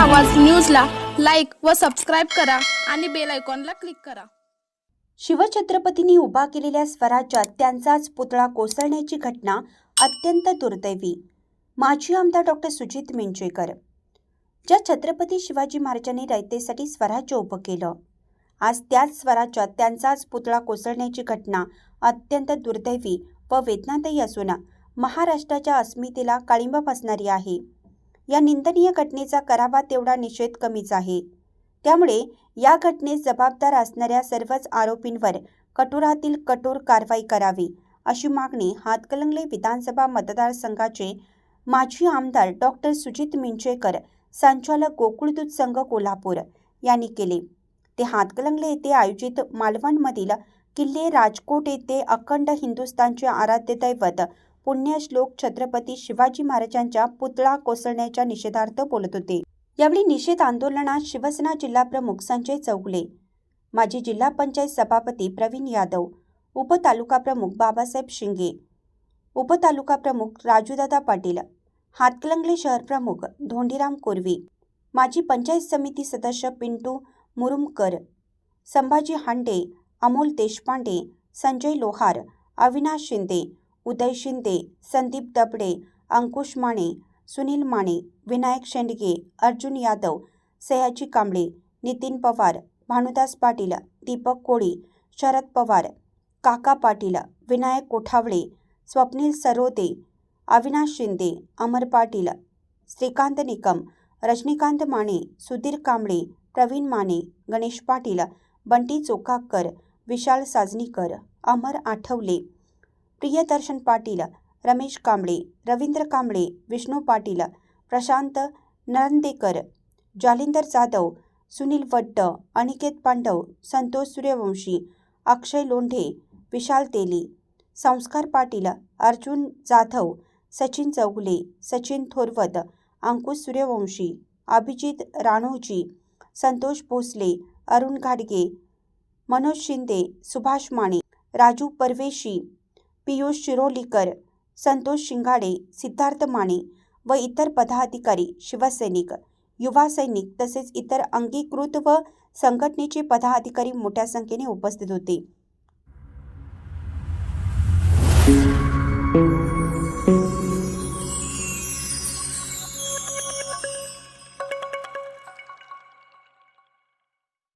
आवाज न्यूजला लाइक व सबस्क्राईब करा आणि बेल आयकॉनला क्लिक करा. शिवछत्रपतींनी उभा केलेल्या स्वराज्यात त्यांचाच पुतळा कोसळण्याची घटना अत्यंत दुर्दैवी. माजी आमदार डॉक्टर सुजित मिंजेकर ज्या छत्रपती शिवाजी महाराजांनी रयतेसाठी स्वराज्य उभं केलं आज त्याच स्वराज्यात त्यांचाच पुतळा कोसळण्याची घटना अत्यंत दुर्दैवी व वेदनादायी असून महाराष्ट्राच्या अस्मितेला काळिंबा फसणारी आहे. या निंदनीय घटनेचा करावा तेवढा निषेध कमीच आहे. त्यामुळे या घटनेस जबाबदार असणाऱ्या सर्वच आरोपींवर कठोरातील कठोर कारवाई करावी अशी मागणी हातकलंगले विधानसभा मतदारसंघाचे माजी आमदार डॉक्टर सुजित मिंचेकर संचालक गोकुळदूत संघ कोल्हापूर यांनी केले. ते हातकलंगले येथे आयोजित मालवणमधील किल्ले राजकोट येथे अखंड हिंदुस्थानचे आराध्य दैवत पुण्यश्लोक छत्रपती शिवाजी महाराजांच्या पुतळा कोसळण्याच्या निषेधार्थ बोलत होते. यावेळी निषेध आंदोलनात शिवसेना जिल्हाप्रमुख संजय चौगुले माजी जिल्हा पंचायत सभापती प्रवीण यादव उपतालुका प्रमुख बाबासाहेब शिंगे उपतालुका प्रमुख राजूदादा पाटील हातकलंगले शहर प्रमुख धोंडीराम कोरवी माजी पंचायत समिती सदस्य पिंटू मुरुमकर संभाजी हांडे अमोल देशपांडे संजय लोहार अविनाश शिंदे उदय शिंदे संदीप दबडे अंकुश माने सुनील माने विनायक शेंडगे अर्जुन यादव सयाजी कांबळे नितीन पवार भानुदास पाटील दीपक कोळी शरद पवार काका पाटील विनायक कोठावळे स्वप्नील सरोदे अविनाश शिंदे अमर पाटील श्रीकांत निकम रजनीकांत माने सुधीर कांबळे प्रवीण माने गणेश पाटील बंटी चोकाकर विशाल साजनीकर अमर आठवले. प्रियदर्शन पाटील रमेश कांबळे रवींद्र कांबळे विष्णू पाटील प्रशांत नरंदेकर जालिंदर जाधव सुनील वड्ड अनिकेत पांडव संतोष सूर्यवंशी अक्षय लोंढे विशाल तेली संस्कार पाटील अर्जुन जाधव सचिन चौगुले सचिन थोरवत अंकुश सूर्यवंशी अभिजित राणोजी संतोष भोसले अरुण घाडगे मनोज शिंदे सुभाष माने राजू परवेशी पियुष शिरोलीकर संतोष शिंगाडे सिद्धार्थ माने व इतर पदाधिकारी शिवसैनिक युवा सैनिक तसेच इतर अंगीकृत व संघटनेचे पदाधिकारी मोठ्या संख्येने उपस्थित होते.